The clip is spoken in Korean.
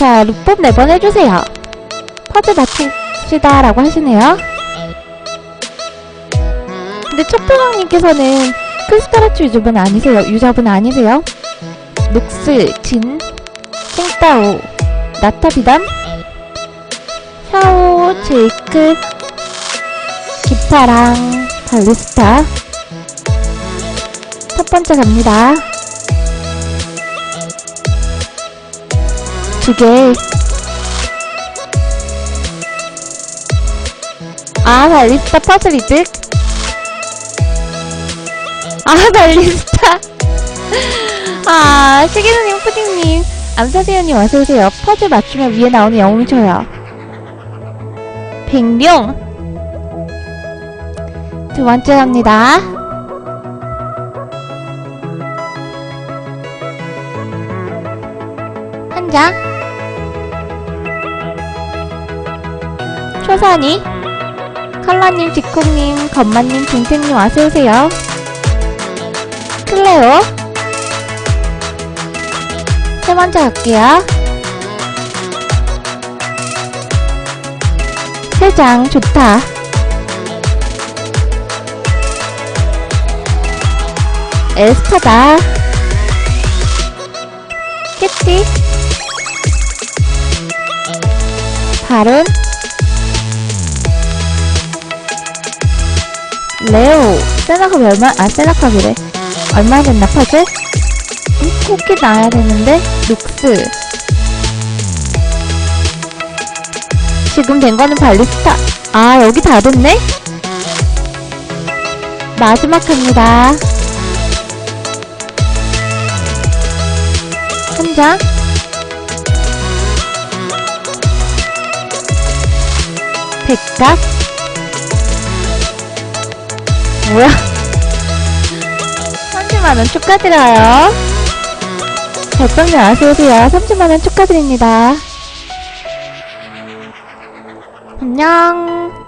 자, 루법 4번 해주세요. 퍼즐 맞춥시다 라고 하시네요. 근데 척도왕님께서는 크리스타라츠 유저분 아니세요? 유저분 아니세요? 녹스, 진, 생따오, 나타비담, 샤오, 제이크, 기타랑 발리스타 첫 번째 갑니다. 두 개. 아, 발리스타 퍼즐 이득. 아, 발리스타. 아, 시기누님, 푸딩님, 암사세요님 어서오세요. 퍼즐 맞추면 위에 나오는 영웅이 쳐요. 백룡. 두 번째 갑니다. 한 장. 초산이. 칼라님, 지콩님, 건마님, 중탱님 어서오세요. 클레오. 세 번째 갈게요. 세장 좋다. 에스타다. 캐티. 바론. 레오. 세나컵 얼마, 아, 세나컵이래. 얼마 됐나, 퍼즐? 음, 쿠키 나와야 되는데, 녹스. 지금 된 거는 발리스타. 아, 여기 다 됐네? 마지막 합니다. 한 장. 백각. 뭐야? 30만원 축하드려요. 백성님 어서오세요. 30만원 축하드립니다. 안녕.